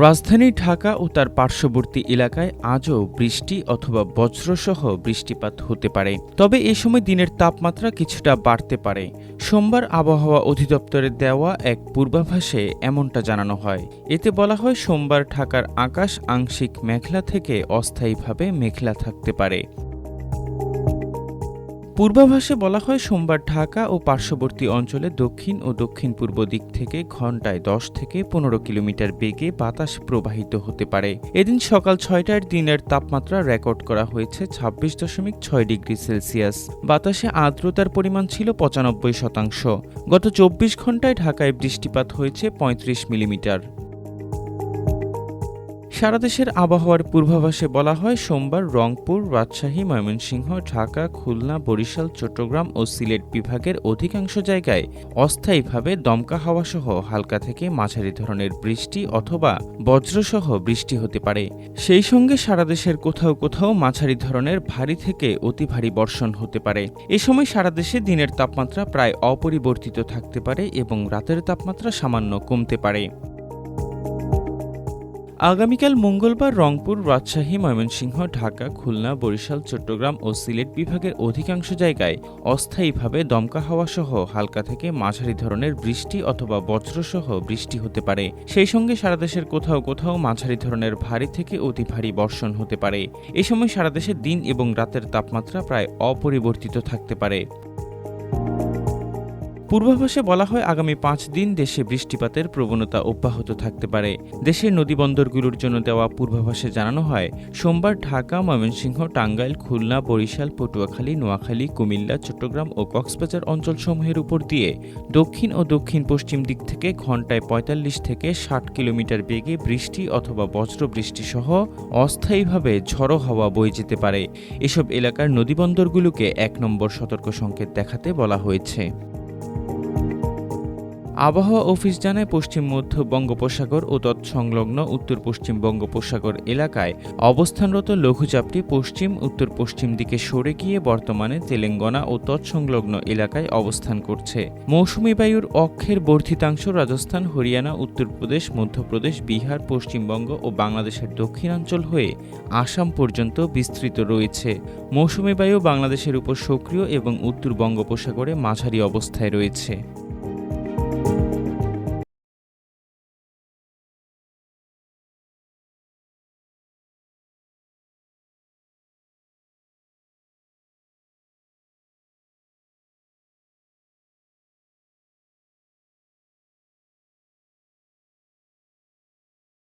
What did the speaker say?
রাজধানী ঢাকা ও তার পার্শ্ববর্তী এলাকায় আজও বৃষ্টি অথবা বজ্রসহ বৃষ্টিপাত হতে পারে। তবে এ সময় দিনের তাপমাত্রা কিছুটা বাড়তে পারে। সোমবার আবহাওয়া অধিদপ্তরের দেওয়া এক পূর্বাভাসে এমনটা জানানো হয়। এতে বলা হয়, সোমবার ঢাকার আকাশ আংশিক মেঘলা থেকে অস্থায়ীভাবে মেঘলা থাকতে পারে। পূর্বাভাসে বলা হয়, সোমবার ঢাকা ও পার্শ্ববর্তী অঞ্চলে দক্ষিণ ও দক্ষিণ পূর্ব দিক থেকে ঘন্টায় দশ থেকে পনেরো কিলোমিটার বেগে বাতাস প্রবাহিত হতে পারে। এদিন সকাল ছয়টার দিনের তাপমাত্রা রেকর্ড করা হয়েছে ছাব্বিশ দশমিক ছয় ডিগ্রি সেলসিয়াস। বাতাসে আর্দ্রতার পরিমাণ ছিল পঁচানব্বই শতাংশ। গত চব্বিশ ঘন্টায় ঢাকায় বৃষ্টিপাত হয়েছে পঁয়ত্রিশ মিলিমিটার। সারা দেশের আবহাওয়ার পূর্বাভাসে বলা হয়, সোমবার রংপুর, রাজশাহী, ময়মনসিংহ, ঢাকা, খুলনা, বরিশাল, চট্টগ্রাম ও সিলেট বিভাগের অধিকাংশ জায়গায় অস্থায়ীভাবে দমকা হাওয়াসহ হালকা থেকে মাঝারি ধরনের বৃষ্টি অথবা বজ্রসহ বৃষ্টি হতে পারে। সেই সঙ্গে সারা দেশের কোথাও কোথাও মাঝারি ধরনের ভারী থেকে অতি ভারী বর্ষণ হতে পারে। এ সময় সারা দেশে দিনের তাপমাত্রা প্রায় অপরিবর্তিত থাকতে পারে এবং রাতের তাপমাত্রা সামান্য কমতে পারে। আগামীকাল মঙ্গলবার রংপুর, রাজশাহী, ময়মনসিংহ, ঢাকা, খুলনা, বরিশাল, চট্টগ্রাম ও সিলেট বিভাগের অধিকাংশ জায়গায় অস্থায়ীভাবে দমকা হাওয়া সহ হালকা থেকে মাঝারি ধরনের বৃষ্টি অথবা বজ্রসহ বৃষ্টি হতে পারে। সেই সঙ্গে সারা দেশের কোথাও কোথাও মাঝারি ধরনের ভারী থেকে অতি ভারী বর্ষণ হতে পারে। এ সময় সারা দেশে দিন এবং রাতের তাপমাত্রা প্রায় অপরিবর্তিত থাকতে পারে। পূর্বাভাসে বলা হয় আগামী পাঁচ দিন দেশে বৃষ্টিপাতের প্রবণতা অব্যাহত থাকতে পারে। দেশের নদীবন্দরগুলোর জন্য দেওয়া পূর্বাভাসে জানানো হয়, সোমবার ঢাকা, ময়মনসিংহ, টাঙ্গাইল, খুলনা, বরিশাল, পটুয়াখালী, নোয়াখালী, কুমিল্লা, চট্টগ্রাম ও কক্সবাজার অঞ্চলসমূহের উপর দিয়ে দক্ষিণ ও দক্ষিণ পশ্চিম দিক থেকে ঘন্টায় পঁয়তাল্লিশ থেকে ষাট কিলোমিটার বেগে বৃষ্টি অথবা বজ্র বৃষ্টি সহ অস্থায়ীভাবে ঝড়ো হাওয়া বয়ে যেতে পারে। এসব এলাকার নদীবন্দরগুলোকে এক নম্বর সতর্ক সংকেত দেখাতে বলা হয়েছে। আবহাওয়া অফিস জানায় পশ্চিম, মধ্য বঙ্গোপসাগর ও তৎসংলগ্ন উত্তর পশ্চিম বঙ্গোপসাগর এলাকায় অবস্থানরত লঘুচাপটি পশ্চিম উত্তর পশ্চিম দিকে সরে গিয়ে বর্তমানে তেলেঙ্গানা ও তৎসংলগ্ন এলাকায় অবস্থান করছে। মৌসুমি বায়ুর অক্ষের বর্ধিতাংশ রাজস্থান, হরিয়ানা, উত্তরপ্রদেশ, মধ্যপ্রদেশ, বিহার, পশ্চিমবঙ্গ ও বাংলাদেশের দক্ষিণাঞ্চল হয়ে আসাম পর্যন্ত বিস্তৃত রয়েছে। মৌসুমি বায়ু বাংলাদেশের উপর সক্রিয় এবং উত্তর বঙ্গোপসাগরে মাঝারি অবস্থায় রয়েছে।